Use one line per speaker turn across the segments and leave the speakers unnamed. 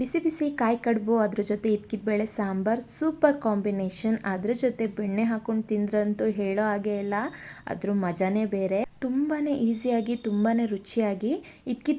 ಬಿಸಿ ಬಿಸಿ ಕಾಯಿ ಕಡುಬು, ಅದ್ರ ಜೊತೆ ಬೇಳೆ ಸಾಂಬಾರ್ ಸೂಪರ್ ಕಾಂಬಿನೇಷನ್ ಅದ್ರ ಜೊತೆ ಬೆಣ್ಣೆ ಹಾಕೊಂಡು ತಿಂದ್ರಂತೂ ಹೇಳೋ ಹಾಗೆ ಇಲ್ಲ ಅದ್ರ ಮಜಾನೇ ಬೇರೆ. ತುಂಬಾ ಈಸಿಯಾಗಿ ತುಂಬಾ ರುಚಿಯಾಗಿ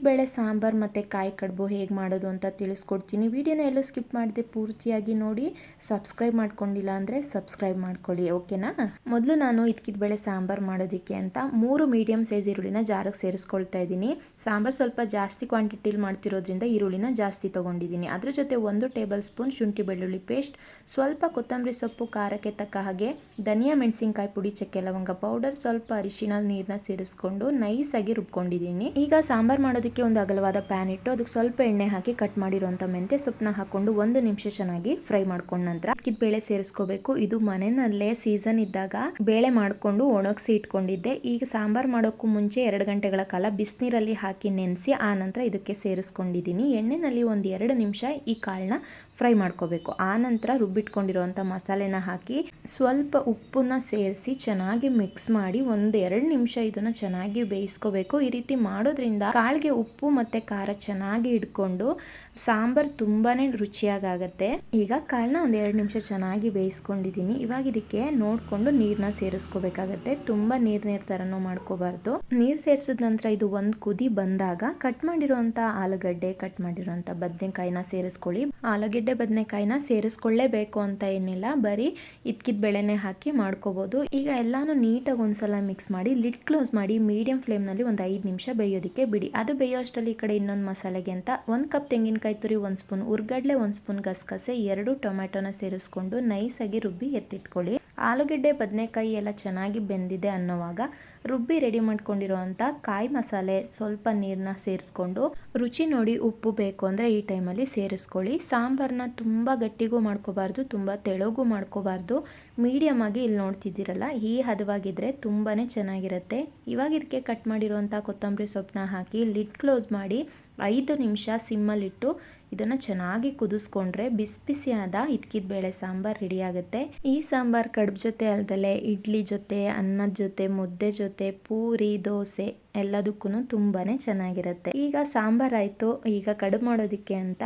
ಬೇಳೆ ಸಾಂಬಾರ್ ಮತ್ತು ಕಾಯಿ ಕಡುಬು ಹೇಗೆ ಮಾಡೋದು ಅಂತ ತಿಳಿಸ್ಕೊಡ್ತೀನಿ. ವಿಡಿಯೋನ ಎಲ್ಲೂ ಸ್ಕಿಪ್ ಮಾಡದೆ ಪೂರ್ತಿಯಾಗಿ ನೋಡಿ, ಸಬ್ಸ್ಕ್ರೈಬ್ ಮಾಡ್ಕೊಂಡಿಲ್ಲ ಅಂದರೆ ಸಬ್ಸ್ಕ್ರೈಬ್ ಮಾಡ್ಕೊಳ್ಳಿ, ಓಕೆನಾ? ಮೊದಲು ನಾನು ಬೇಳೆ ಸಾಂಬಾರ್ ಮಾಡೋದಕ್ಕೆ ಅಂತ ಮೂರು ಮೀಡಿಯಮ್ ಸೈಜ್ ಈರುಳ್ಳಿನ ಜಾರಿಗೆ ಸೇರಿಸ್ಕೊಳ್ತಾ ಇದ್ದೀನಿ. ಸಾಂಬಾರ್ ಸ್ವಲ್ಪ ಜಾಸ್ತಿ ಕ್ವಾಂಟಿಟಿಲಿ ಮಾಡ್ತಿರೋದ್ರಿಂದ ಈರುಳ್ಳಿನ ಜಾಸ್ತಿ ತೊಗೊಂಡಿದ್ದೀನಿ. ಅದ್ರ ಜೊತೆ ಒಂದು ಟೇಬಲ್ ಸ್ಪೂನ್ ಶುಂಠಿ ಬೆಳ್ಳುಳ್ಳಿ ಪೇಸ್ಟ್, ಸ್ವಲ್ಪ ಕೊತ್ತಂಬರಿ ಸೊಪ್ಪು, ಖಾರಕ್ಕೆ ತಕ್ಕ ಹಾಗೆ ಧನಿಯಾ, ಮೆಣಸಿನಕಾಯಿ, ಪುಡಿ, ಚಕ್ಕೆ, ಲವಂಗ ಪೌಡರ್ ಸ್ವಲ್ಪ ಅರಿಶಿನ ನೀರನ್ನ ಸೇರಿಸ್ಕೊಂಡು ನೈಸಾಗಿ ರುಬ್ಕೊಂಡಿದ್ದೀನಿ. ಈಗ ಸಾಂಬಾರ್ ಮಾಡೋದಕ್ಕೆ ಒಂದು ಅಗಲವಾದ ಪ್ಯಾನ್ ಇಟ್ಟು ಅದಕ್ಕೆ ಸ್ವಲ್ಪ ಎಣ್ಣೆ ಹಾಕಿ ಕಟ್ ಮಾಡಿರುವಂಥ ಮೆಂತೆ ಸೊಪ್ಪನ್ನ ಹಾಕೊಂಡು ಒಂದು ನಿಮಿಷ ಚೆನ್ನಾಗಿ ಫ್ರೈ ಮಾಡ್ಕೊಂಡ ನಂತರ ಅಕ್ಕಿದ ಬೇಳೆ ಸೇರಿಸ್ಕೋಬೇಕು. ಇದು ಮನೆಯಲ್ಲೇ ಸೀಸನ್ ಇದ್ದಾಗ ಬೇಳೆ ಮಾಡಿಕೊಂಡು ಒಣಗಿಸಿ ಇಟ್ಕೊಂಡಿದ್ದೆ. ಈಗ ಸಾಂಬಾರ್ ಮಾಡೋಕ್ಕೂ ಮುಂಚೆ ಎರಡು ಗಂಟೆಗಳ ಕಾಲ ಬಿಸಿನೀರಲ್ಲಿ ಹಾಕಿ ನೆನೆಸಿ ಆ ನಂತರ ಇದಕ್ಕೆ ಸೇರಿಸ್ಕೊಂಡಿದ್ದೀನಿ. ಎಣ್ಣೆನಲ್ಲಿ ಒಂದು ಎರಡು ನಿಮಿಷ ಈ ಕಾಳನ್ನ ಫ್ರೈ ಮಾಡ್ಕೋಬೇಕು. ಆ ನಂತರ ರುಬ್ಬಿಟ್ಕೊಂಡಿರುವಂಥ ಮಸಾಲೆನ ಹಾಕಿ ಸ್ವಲ್ಪ ಉಪ್ಪನ್ನ ಸೇರಿಸಿ ಚೆನ್ನಾಗಿ ಮಿಕ್ಸ್ ಮಾಡಿ ಒಂದು ಎರಡು ನಿಮಿಷ ಇದನ್ನ ಚೆನ್ನಾಗಿ ಬೇಯಿಸ್ಕೋಬೇಕು. ಈ ರೀತಿ ಮಾಡೋದ್ರಿಂದ ಕಾಳಿಗೆ ಉಪ್ಪು ಮತ್ತೆ ಖಾರ ಚೆನ್ನಾಗಿ ಹಿಡ್ಕೊಂಡು ಸಾಂಬಾರ್ ತುಂಬಾ ರುಚಿಯಾಗತ್ತೆ ಈಗ ಕಾಳನ್ನ ಒಂದು ಎರಡು ನಿಮಿಷ ಚೆನ್ನಾಗಿ ಬೇಯಿಸ್ಕೊಂಡಿದ್ದೀನಿ ಇವಾಗ ಇದಕ್ಕೆ ನೋಡ್ಕೊಂಡು ನೀರ್ನ ಸೇರಿಸ್ಕೋಬೇಕಾಗತ್ತೆ. ತುಂಬಾ ನೀರ್ ನೀರ್ ಥರನೂ ಮಾಡ್ಕೋಬಾರ್ದು. ನೀರ್ ಸೇರಿಸಿದ ನಂತರ ಇದು ಒಂದ್ ಕುದಿ ಬಂದಾಗ ಕಟ್ ಮಾಡಿರುವಂತ ಆಲೂಗಡ್ಡೆ, ಕಟ್ ಮಾಡಿರುವಂತ ಬದನೆಕಾಯಿನ ಸೇರಿಸ್ಕೊಳ್ಳಿ. ಆಲೂಗಡ್ಡೆ, ಬದನೆಕಾಯಿನ ಸೇರಿಸ್ಕೊಳ್ಳೇಬೇಕು ಅಂತ ಏನಿಲ್ಲ. ಬರೀ ಇದ್ಕಿದ ಬೆಳೆನೆ ಹಾಕಿ ಮಾಡ್ಕೋಬಹುದು ಈಗ ಎಲ್ಲಾನು ನೀಟಾಗಿ ಒಂದ್ಸಲ ಮಿಕ್ಸ್ ಮಾಡಿ ಲಿಡ್ ಕ್ಲೋಸ್ ಮಾಡಿ ಮೀಡಿಯಂ ಫ್ಲೇಮ್ನಲ್ಲಿ ಒಂದು ಐದು ನಿಮಿಷ ಬೇಯೋದಕ್ಕೆ ಬಿಡಿ. ಅದು ಬೇಯೋ ಅಷ್ಟರಲ್ಲಿ ಈ ಕಡೆ ಇನ್ನೊಂದು ಮಸಾಲೆಗೆ ಅಂತ. ಒಂದು ಕಪ್ ತೆಂಗಿನಕಾಯಿ ತುರಿ, ಒಂದು ಸ್ಪೂನ್. ಉರ್ಗಡ್ಲೆ ಒಂದು ಸ್ಪೂನ್ ಗಸಗಸೆ, ಎರಡು ಟೊಮ್ಯಾಟೊನ ಸೇರಿಸ್ಕೊಂಡು ನೈಸಾಗಿ ರುಬ್ಬಿ ಎತ್ತಿಟ್ಕೊಳ್ಳಿ. ಆಲೂಗೆಡ್ಡೆ, ಬದನೆಕಾಯಿ ಎಲ್ಲ ಚೆನ್ನಾಗಿ ಬೆಂದಿದೆ ಅನ್ನೋವಾಗ ರುಬ್ಬಿ ರೆಡಿ ಮಾಡ್ಕೊಂಡಿರುವಂಥ ಕಾಯಿ ಮಸಾಲೆ ಸ್ವಲ್ಪ ನೀರನ್ನ ಸೇರಿಸ್ಕೊಂಡು ರುಚಿ ನೋಡಿ ಉಪ್ಪು ಬೇಕು ಅಂದರೆ ಈ ಟೈಮಲ್ಲಿ ಸೇರಿಸ್ಕೊಳ್ಳಿ. ಸಾಂಬಾರನ್ನ ತುಂಬ ಗಟ್ಟಿಗೂ ಮಾಡ್ಕೋಬಾರ್ದು, ತುಂಬ ತೆಳುಗೂ ಮಾಡ್ಕೋಬಾರ್ದು. ಮೀಡಿಯಮ್ ಆಗಿ ಇಲ್ಲಿ ನೋಡ್ತಿದ್ದೀರಲ್ಲ, ಈ ಹದವಾಗಿದ್ದರೆ ತುಂಬಾ ಚೆನ್ನಾಗಿರುತ್ತೆ. ಇವಾಗ ಇದಕ್ಕೆ ಕಟ್ ಮಾಡಿರುವಂಥ ಕೊತ್ತಂಬರಿ ಸೊಪ್ಪನ್ನ ಹಾಕಿ ಲಿಡ್ ಕ್ಲೋಸ್ ಮಾಡಿ ಐದು ನಿಮಿಷ ಸಿಮ್ಮಲ್ಲಿಟ್ಟು ಇದನ್ನು ಚೆನ್ನಾಗಿ ಕುದಿಸ್ಕೊಂಡ್ರೆ ಬಿಸಿ ಬಿಸಿಯಾದ ಇದ್ಕಿದ ಬೇಳೆ ಸಾಂಬಾರ್ ರೆಡಿ ಆಗುತ್ತೆ. ಈ ಸಾಂಬಾರ್ ಕಡುಬು ಜೊತೆ ಅಲ್ದಲೆ ಇಡ್ಲಿ ಜೊತೆ, ಅನ್ನದ ಜೊತೆ, ಮುದ್ದೆ ಜೊತೆ, ಪೂರಿ, ದೋಸೆ ಎಲ್ಲದಕ್ಕೂ ತುಂಬಾ ಚೆನ್ನಾಗಿರುತ್ತೆ. ಈಗ ಸಾಂಬಾರ್ ಆಯಿತು, ಈಗ ಕಡುಬು ಮಾಡೋದಕ್ಕೆ ಅಂತ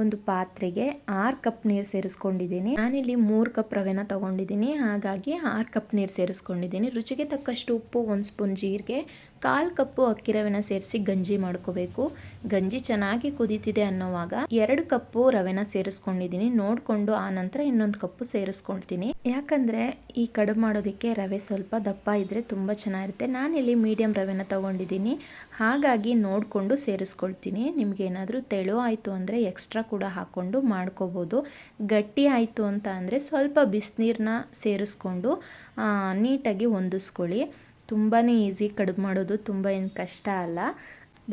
ಒಂದು ಪಾತ್ರೆಗೆ ಆರು ಕಪ್ ನೀರು ಸೇರಿಸ್ಕೊಂಡಿದ್ದೀನಿ. ನಾನಿಲ್ಲಿ ಮೂರು ಕಪ್ ರವೆನ ತೊಗೊಂಡಿದ್ದೀನಿ. ಹಾಗಾಗಿ ಆರು ಕಪ್ ನೀರು ಸೇರಿಸ್ಕೊಂಡಿದ್ದೀನಿ. ರುಚಿಗೆ ತಕ್ಕಷ್ಟು ಉಪ್ಪು, ಒಂದು ಸ್ಪೂನ್ ಜೀರಿಗೆ, ಕಾಲು ಕಪ್ಪು ಅಕ್ಕಿ ರವೆನ ಸೇರಿಸಿ ಗಂಜಿ ಮಾಡ್ಕೋಬೇಕು. ಗಂಜಿ ಚೆನ್ನಾಗಿ ಕುದೀತಿದೆ ಅನ್ನೋವಾಗ ಎರಡು ಕಪ್ಪು ರವೆನ ಸೇರಿಸ್ಕೊಂಡಿದ್ದೀನಿ. ನೋಡಿಕೊಂಡು ಆ ನಂತರ ಇನ್ನೊಂದು ಕಪ್ಪು ಸೇರಿಸ್ಕೊಳ್ತೀನಿ. ಯಾಕಂದರೆ ಈ ಕಡುಬು ಮಾಡೋದಕ್ಕೆ ರವೆ ಸ್ವಲ್ಪ ದಪ್ಪ ಇದ್ದರೆ ತುಂಬ ಚೆನ್ನಾಗಿರುತ್ತೆ. ನಾನಿಲ್ಲಿ ಮೀಡಿಯಂ ರವೆನ ತೊಗೊಂಡಿದ್ದೀನಿ. ಹಾಗಾಗಿ ನೋಡಿಕೊಂಡು ಸೇರಿಸ್ಕೊಳ್ತೀನಿ. ನಿಮಗೆ ಏನಾದರೂ ತೆಳು ಆಯಿತು ಅಂದರೆ ಎಕ್ಸ್ಟ್ರಾ ಕೂಡ ಹಾಕ್ಕೊಂಡು ಮಾಡ್ಕೋಬೋದು. ಗಟ್ಟಿ ಆಯಿತು ಅಂತ ಅಂದರೆ ಸ್ವಲ್ಪ ಬಿಸಿನೀರನ್ನ ಸೇರಿಸ್ಕೊಂಡು ನೀಟಾಗಿ ಹೊಂದಿಸ್ಕೊಳ್ಳಿ. ತುಂಬಾ ಈಸಿ ಕಡುಬು ಮಾಡೋದು, ತುಂಬ ಏನು ಕಷ್ಟ ಅಲ್ಲ.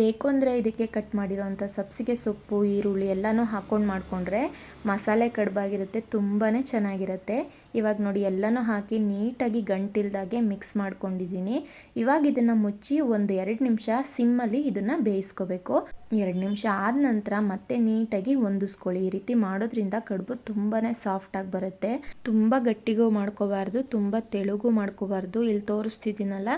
ಬೇಕು ಅಂದರೆ ಇದಕ್ಕೆ ಕಟ್ ಮಾಡಿರೋವಂಥ ಸಬ್ಸಿಗೆ ಸೊಪ್ಪು, ಈರುಳ್ಳಿ ಎಲ್ಲನೂ ಹಾಕ್ಕೊಂಡು ಮಾಡಿಕೊಂಡ್ರೆ ಮಸಾಲೆ ಕಡುಬಾಗಿರುತ್ತೆ ತುಂಬಾ ಚೆನ್ನಾಗಿರುತ್ತೆ. ಇವಾಗ ನೋಡಿ ಎಲ್ಲನೂ ಹಾಕಿ ನೀಟಾಗಿ ಗಂಟಿಲ್ದಾಗೆ ಮಿಕ್ಸ್ ಮಾಡ್ಕೊಂಡಿದ್ದೀನಿ. ಇವಾಗ ಇದನ್ನು ಮುಚ್ಚಿ ಒಂದು ಎರಡು ನಿಮಿಷ ಸಿಮ್ಮಲ್ಲಿ ಇದನ್ನು ಬೇಯಿಸ್ಕೋಬೇಕು. ಎರಡು ನಿಮಿಷ ಆದ ನಂತರ ಮತ್ತೆ ನೀಟಾಗಿ ಹೊಂದಿಸ್ಕೊಳ್ಳಿ. ಈ ರೀತಿ ಮಾಡೋದ್ರಿಂದ ಕಡುಬು ತುಂಬಾ ಸಾಫ್ಟಾಗಿ ಬರುತ್ತೆ. ತುಂಬ ಗಟ್ಟಿಗೂ ಮಾಡ್ಕೋಬಾರ್ದು, ತುಂಬ ತೆಳುಗೂ ಮಾಡ್ಕೋಬಾರ್ದು. ಇಲ್ಲಿ ತೋರಿಸ್ತಿದ್ದೀನಲ್ಲ,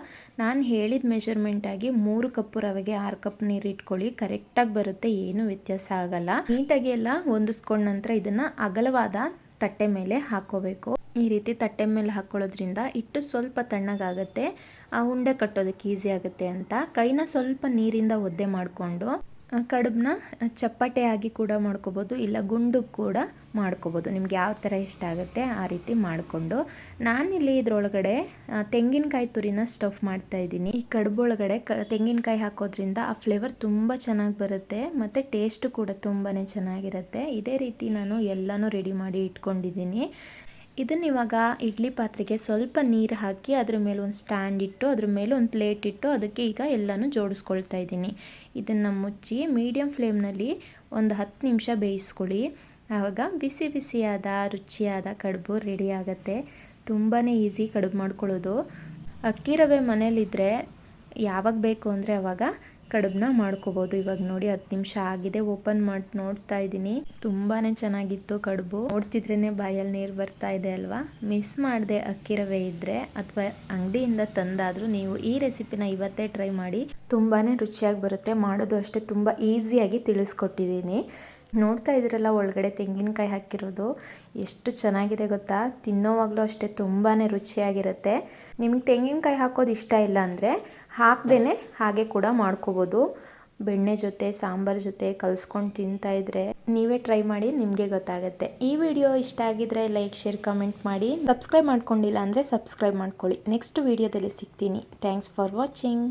ನಾನು ಹೇಳಿದ ಮೆಷರ್ಮೆಂಟಾಗಿ ಮೂರು ಕಪ್ಪು ರವೆಗೆ ಆರು ಕಪ್ ನೀರು ಇಟ್ಕೊಳ್ಳಿ ಕರೆಕ್ಟಾಗಿ ಬರುತ್ತೆ, ಏನು ವ್ಯತ್ಯಾಸ ಆಗಲ್ಲ. ನೀಟಾಗಿ ಎಲ್ಲ ಹೊಂದಿಸ್ಕೊಂಡ ನಂತರ ಇದನ್ನ ಅಗಲವಾದ ತಟ್ಟೆ ಮೇಲೆ ಹಾಕೋಬೇಕು. ಈ ರೀತಿ ತಟ್ಟೆ ಮೇಲೆ ಹಾಕೊಳ್ಳೋದ್ರಿಂದ ಇಟ್ಟು ಸ್ವಲ್ಪ ತಣ್ಣಗಾಗುತ್ತೆ. ಆ ಉಂಡೆ ಕಟ್ಟೋದಕ್ಕೆ ಈಸಿ ಆಗುತ್ತೆ ಅಂತ. ಕೈನ ಸ್ವಲ್ಪ ನೀರಿಂದ ಒದ್ದೆ ಮಾಡಿಕೊಂಡು ಕಡುಬನ್ನ ಚಪ್ಪಟೆ ಆಗಿ ಕೂಡ ಮಾಡ್ಕೋಬೋದು, ಇಲ್ಲ ಗುಂಡು ಕೂಡ ಮಾಡ್ಕೋಬೋದು. ನಿಮ್ಗೆ ಯಾವ ಥರ ಇಷ್ಟ ಆಗುತ್ತೆ ಆ ರೀತಿ ಮಾಡಿಕೊಂಡು. ನಾನಿಲ್ಲಿ ಇದರೊಳಗಡೆ ತೆಂಗಿನಕಾಯಿ ತುರಿನ ಸ್ಟಫ್ ಮಾಡ್ತಾ ಇದ್ದೀನಿ. ಈ ಕಡುಬೊಳಗಡೆ ಕ, ತೆಂಗಿನಕಾಯಿ ಹಾಕೋದ್ರಿಂದ ಆ ಫ್ಲೇವರ್ ತುಂಬ ಚೆನ್ನಾಗಿ ಬರುತ್ತೆ, ಮತ್ತು ಟೇಸ್ಟು ಕೂಡ ತುಂಬಾ ಚೆನ್ನಾಗಿರುತ್ತೆ. ಇದೇ ರೀತಿ ನಾನು ಎಲ್ಲನೂ ರೆಡಿ ಮಾಡಿ ಇಟ್ಕೊಂಡಿದ್ದೀನಿ. ಇದನ್ನ ಇವಾಗ ಇಡ್ಲಿ ಪಾತ್ರೆಗೆ ಸ್ವಲ್ಪ ನೀರು ಹಾಕಿ ಅದ್ರ ಮೇಲೆ ಒಂದು ಸ್ಟ್ಯಾಂಡ್ ಇಟ್ಟು, ಅದ್ರ ಮೇಲೆ ಒಂದು ಪ್ಲೇಟ್ ಇಟ್ಟು ಅದಕ್ಕೆ ಈಗ ಎಲ್ಲನೂ ಜೋಡಿಸ್ಕೊಳ್ತಾ ಇದ್ದೀನಿ. ಇದನ್ನು ಮುಚ್ಚಿ ಮೀಡಿಯಮ್ ಫ್ಲೇಮ್ನಲ್ಲಿ ಒಂದು ಹತ್ತು ನಿಮಿಷ ಬೇಯಿಸ್ಕೊಳ್ಳಿ. ಆವಾಗ ಬಿಸಿ ಬಿಸಿಯಾದ, ರುಚಿಯಾದ ಕಡುಬು ರೆಡಿ ಆಗುತ್ತೆ. ತುಂಬಾ ಈಸಿ ಕಡುಬು ಮಾಡ್ಕೊಳ್ಳೋದು. ಅಕ್ಕಿ ರವೆ ಮನೇಲಿದ್ದರೆ ಯಾವಾಗ ಬೇಕು ಅಂದರೆ ಅವಾಗ ಕಡುಬನ್ನ ಮಾಡ್ಕೋಬೋದು. ಇವಾಗ ನೋಡಿ ಹತ್ತು ನಿಮಿಷ ಆಗಿದೆ. ಓಪನ್ ಮಾಡಿ ನೋಡ್ತಾ ಇದ್ದೀನಿ. ತುಂಬಾನೇ ಚೆನ್ನಾಗಿತ್ತು ಕಡುಬು. ನೋಡ್ತಿದ್ರೇ ಬಾಯಲ್ಲಿ ನೀರು ಬರ್ತಾ ಇದೆ ಅಲ್ವಾ? ಮಿಸ್ ಮಾಡದೆ ಅಕ್ಕಿ ರವೆ ಇದ್ದರೆ ಅಥವಾ ಅಂಗಡಿಯಿಂದ ತಂದಾದರೂ ನೀವು ಈ ರೆಸಿಪಿನ ಇವತ್ತೇ ಟ್ರೈ ಮಾಡಿ ತುಂಬಾನೇ ರುಚಿಯಾಗಿ ಬರುತ್ತೆ. ಮಾಡೋದು ಅಷ್ಟೇ ತುಂಬ ಈಸಿಯಾಗಿ ತಿಳಿಸ್ಕೊಟ್ಟಿದ್ದೀನಿ. ನೋಡ್ತಾ ಇದ್ರಲ್ಲ ಒಳಗಡೆ ತೆಂಗಿನಕಾಯಿ ಹಾಕಿರೋದು. ಎಷ್ಟು ಚೆನ್ನಾಗಿದೆ ಗೊತ್ತಾ? ತಿನ್ನೋವಾಗಲೂ ಅಷ್ಟೇ ತುಂಬಾ ರುಚಿಯಾಗಿರುತ್ತೆ. ನಿಮಗೆ ತೆಂಗಿನಕಾಯಿ ಹಾಕೋದು ಇಷ್ಟ ಇಲ್ಲ ಅಂದರೆ ಹಾಕ್ದೇ ಹಾಗೆ ಕೂಡ ಮಾಡ್ಕೋಬೋದು. ಬೆಣ್ಣೆ ಜೊತೆ, ಸಾಂಬಾರ್ ಜೊತೆ ಕಲಿಸ್ಕೊಂಡು ತಿಂತಾ ಇದ್ರೆ ನೀವೇ ಟ್ರೈ ಮಾಡಿ, ನಿಮಗೆ ಗೊತ್ತಾಗುತ್ತೆ. ಈ ವಿಡಿಯೋ ಇಷ್ಟ ಆಗಿದ್ರೆ ಲೈಕ್, ಶೇರ್, ಕಮೆಂಟ್ ಮಾಡಿ. ಸಬ್ಸ್ಕ್ರೈಬ್ ಮಾಡ್ಕೊಂಡಿಲ್ಲ ಅಂದರೆ ಸಬ್ಸ್ಕ್ರೈಬ್ ಮಾಡ್ಕೊಳ್ಳಿ. ನೆಕ್ಸ್ಟ್ ವಿಡಿಯೋದಲ್ಲಿ ಸಿಗ್ತೀನಿ. Thanks for watching.